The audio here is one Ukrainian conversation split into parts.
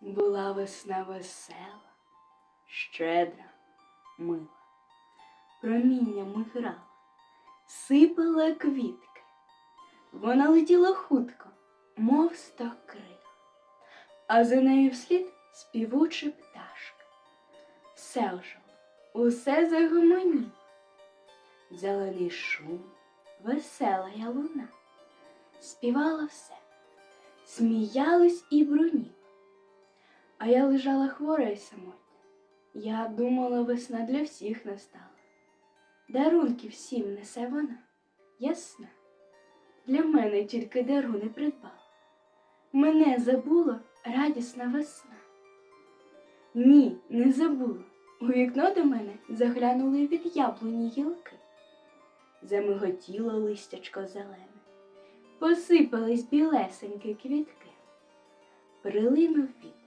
Була весна весела, щедра, мила, проміннями грала, сипала квітки. Вона летіла хутко, мов сто крил, а за нею вслід співуча пташка. Все ожило, усе загомоніло. Зелений шум, весела луна, співала все, сміялась і бруніло. А я лежала хвора й самотня. Я думала, весна для всіх настала. Дарунки всім несе вона, ясна. Для мене тільки дару не придбала. Мене забула радісна весна. Ні, не забула. У вікно до мене заглянули від яблуні гілки. Замиготіло листячко зелене, посипались білесенькі квітки. Прилинув вітер.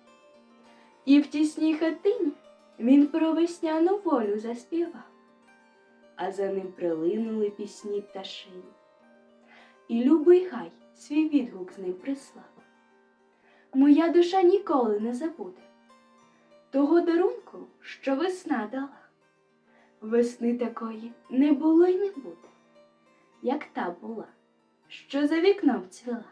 І в тісній хатині він про весняну волю заспівав, а за ним прилинули пісні пташині. І любий гай свій відгук з ним прислав. Моя душа ніколи не забуде того дарунку, що весна дала. Весни такої не було й не буде, як та була, що за вікном цвіла.